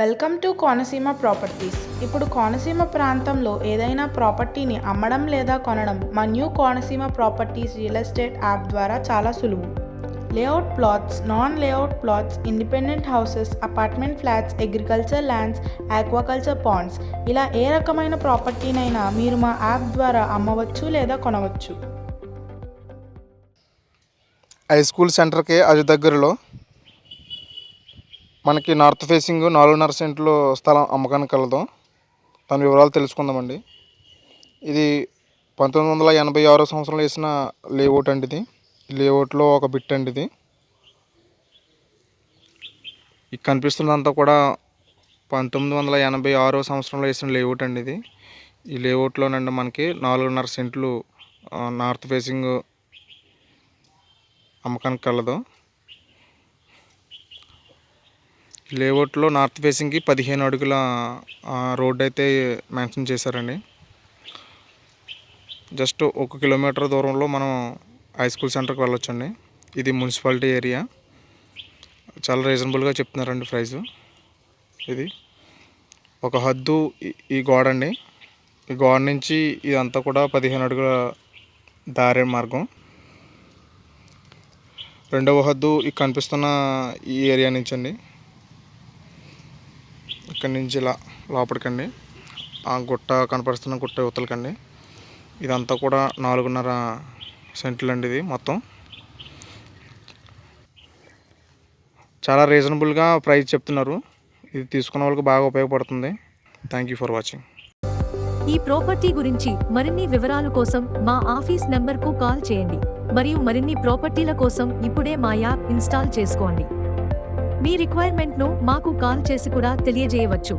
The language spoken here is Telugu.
Welcome to Konaseema properties. ఇప్పుడు కోనసీమ ప్రాంతంలో ఏదైనా ప్రాపర్టీని అమ్మడం లేదా కొనడం మా new Konaseema properties real estate app ద్వారా చాలా సులువు. Layout plots non layout plots independent houses apartment flats agriculture lands aquaculture ponds. ఇలా ఏ రకమైన ప్రాపర్టీనైనా మీరు మా యాప్ ద్వారా అమ్మవచ్చు లేదా కొనవచ్చు. హై స్కూల్ సెంటర్కి అది దగ్గరలో మనకి నార్త్ ఫేసింగ్ నాలుగున్నర సెంట్లు స్థలం అమ్మకానికి కలదు దాని వివరాలు తెలుసుకుందామండి. ఇది పంతొమ్మిది వందల ఎనభై ఆరో సంవత్సరంలో వేసిన లేఅవుట్ అండి ఇది. లేఅవుట్లో ఒక బిట్ అండి ఇది. ఇది కనిపిస్తున్నదంతా కూడా పంతొమ్మిది వందల ఎనభై ఆరో సంవత్సరంలో వేసిన లేఅవుట్ అండి ఇది. ఈ లేఅవుట్లోనండి మనకి నాలుగున్నర సెంట్లు నార్త్ ఫేసింగ్ అమ్మకానికి కలదు ఈ లేఅవుట్లో నార్త్ ఫేసింగ్కి పదిహేను అడుగుల రోడ్డు రోడ్ అయితే మెన్షన్ చేశారండి. జస్ట్ ఒక కిలోమీటర్ దూరంలో మనం హై స్కూల్ సెంటర్కి వెళ్ళొచ్చండి. ఇది మున్సిపాలిటీ ఏరియా. చాలా రీజనబుల్గా చెప్తున్నారండి ప్రైజు. ఇది ఒక హద్దు ఈ- ఈ గోడ అండి ఈ గోడ నుంచి ఇదంతా కూడా పదిహేను అడుగుల దారి మార్గం. రెండవ హద్దు ఈ కనిపిస్తున్న ఈ ఏరియా నుంచి అండి ఇక్కడి నుంచి ఇలా లోపలికండి. ఆ గుట్ట కనపరుస్తున్న గుట్ట యువతలకండి ఇదంతా కూడా నాలుగున్నర సెంట్లు అండి ఇది మొత్తం. చాలా రీజనబుల్గా ప్రైస్ చెప్తున్నారు. ఇది తీసుకున్న వాళ్ళకి బాగా ఉపయోగపడుతుంది. థ్యాంక్ యూ ఫర్ వాచింగ్ ఈ ప్రాపర్టీ గురించి మరిన్ని వివరాల కోసం మా ఆఫీస్ నెంబర్కు కాల్ చేయండి. మరియు మరిన్ని ప్రాపర్టీల కోసం ఇప్పుడే మా యాప్ ఇన్స్టాల్ చేసుకోండి. మీ రిక్వైర్మెంట్ను మాకు కాల్ చేసి కూడా తెలియజేయవచ్చు.